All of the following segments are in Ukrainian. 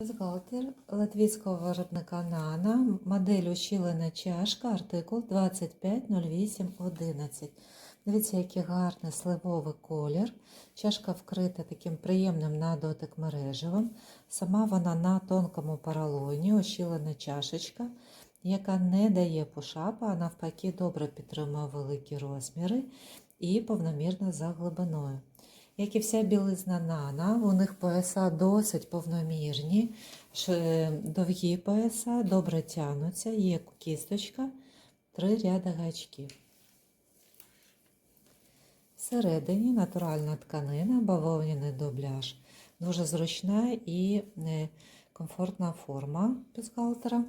Бюстгальтер латвійського виробника Нана, модель ущілена чашка, артикул 250811. Дивіться, який гарний сливовий колір. Чашка вкрита таким приємним на дотик мережевим. Сама вона на тонкому поролоні, ощілена чашечка, яка не дає пушапа, а навпаки добре підтримує великі розміри і повномірно за глибиною. Як і вся білизна Нана, у них пояса досить повномірні, довгі пояса, добре тягнуться, є кісточка, три ряди гачків. Всередині натуральна тканина, бавовняний дубляж. Дуже зручна і е, комфортна форма бюстгальтера.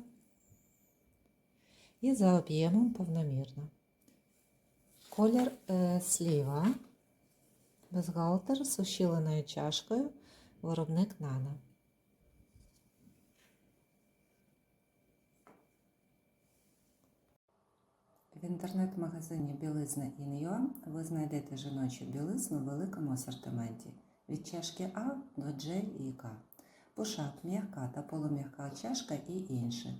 І за об'ємом повномірна. Колір е, сліва. Бюстгальтер з ущіленою чашкою, виробник Нана. В інтернет-магазині Білизна Ін'Юа ви знайдете жіночу білизну в великому асортименті від чашки А до J і К, пушак, м'яка та полум'яка чашка і інше.